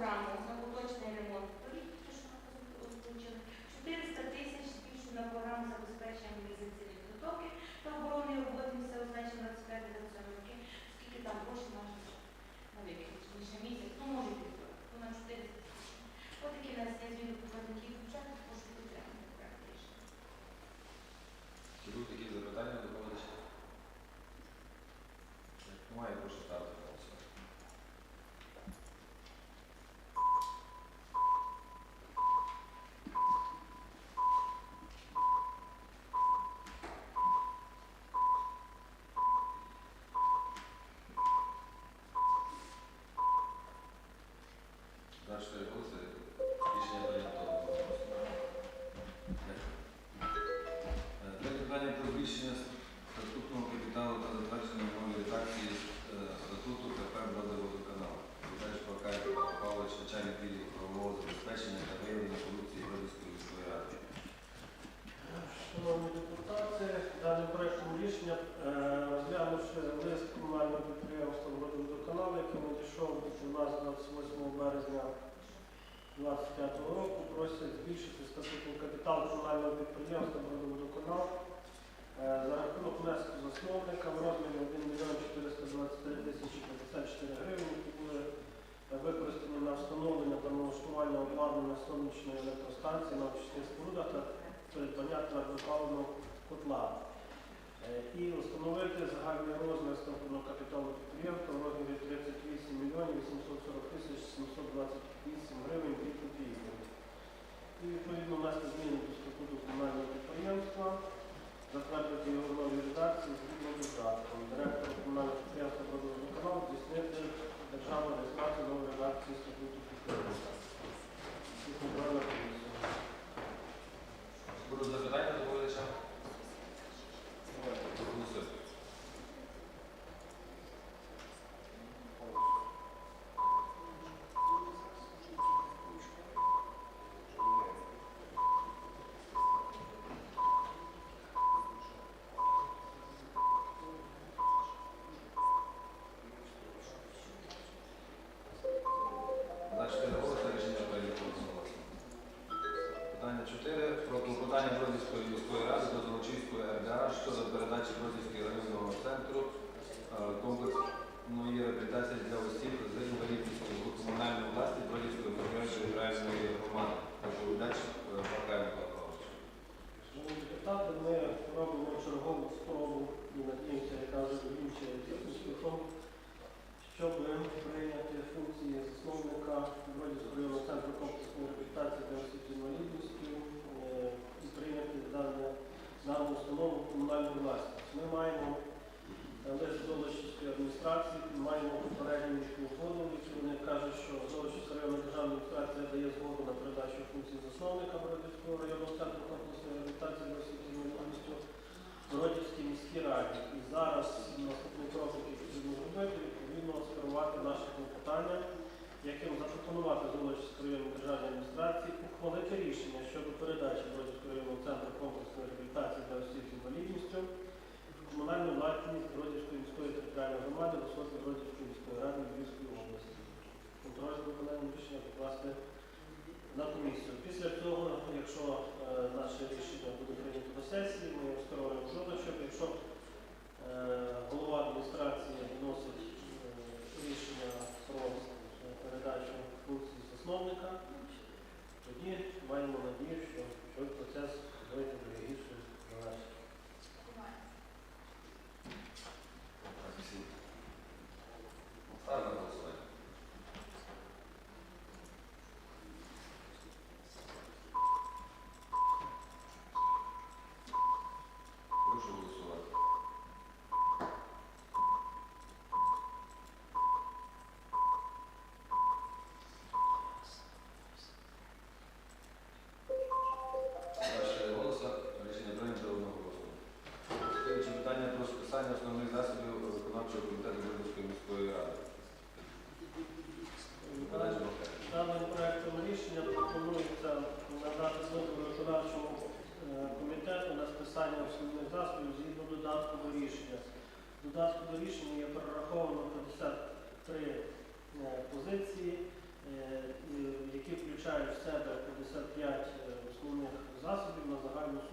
Мільйон на 4 Шановні депутати, даним проєктом рішення е, розглянувши лист комунального підприємства «Бродіводоканал», який надійшов від нас 28 березня 2025 року, просять збільшити статутний капітал комунального підприємства «Водоканал» за рахунок внеску засновника в розмірі 1 мільйон 423 тисячі 54 гривень, які були е, використані на встановлення та налаштування обладнання сонячної електростанції на очисних спорудах та придбання твердопаливного котла. Е, І встановити загальний розмір статутного капіталу підприємства в розмірі 38 мільйонів 840 тисяч 728 гривень від копійки. І відповідно внести зміни до статуту комунального підприємства, затвердити його в новій редакції згідно з додатком. Директор комунального підприємства «Водоводоканал» здійснити державну реєстрацію нової редакції статуту підприємства. І побрали комісію. Будуть запитання до доповідача? Голосуємо. За чотири голоси рішення прийнято одноголосно. Питання 4. Про клопотання Бродівської міської ради до Золочівської РДА щодо передачі Бродівського районного центру е, комплексної реабілітації для осіб з інвалідністю у комунальній власті Бродівської міської територіальної громади. Доповідач е, Бакай Микола Павлович. Шановні депутати, ми робимо чергову спробу і надіємося, яка вже закінчується успіхом, щоб прийняти функції засновника Бродівського районного центру комплексної реабілітації для осіб з інвалідністю е, і прийняти дане, дану установу в комунальну власність. Ми маємо е, лист Золочівської адміністрації, маємо попередню міську угоду, в якій вони кажуть, що Золочівська районна державна адміністрація дає згоду передачу функцій засновника Бродівського районного центру комплексної реабілітації для осіб з інвалідністю Бродівській міській раді. І зараз наступний крок, який потрібно зробити, відповідно скерувати наше клопотання, яким запропонувати Золочівській районній державній адміністрації ухвалити рішення щодо передачі Бродівського районного центру комплексної реабілітації для осіб з інвалідністю в комунальну власність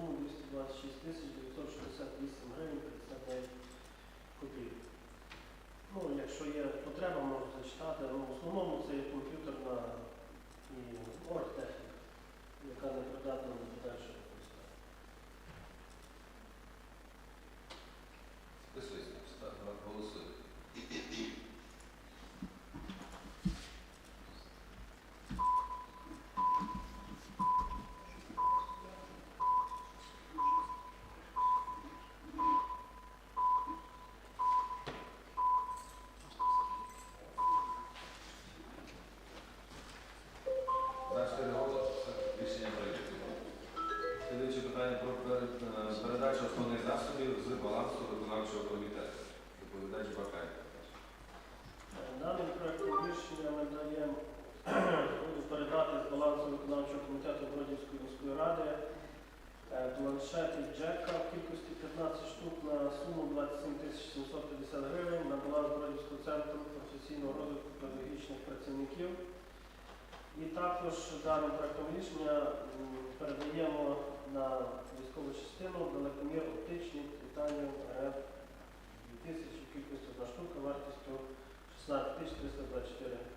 на 226 тисяч 968 гривень 59 копійок. Ну, якщо є потреба, можу зачитати. Ну, в основному це є комп'ютерна і оргтехніка, яка не придатна до подальшого е, планшети Джека в кількості 15 штук на суму 27 750 гривень на баланс центру професійного розвитку педагогічних працівників. І також даним проектом рішення передаємо на військову частину далекомір оптичний титанів РФ 2000 в кількості одна штука вартістю 16 324 гривень.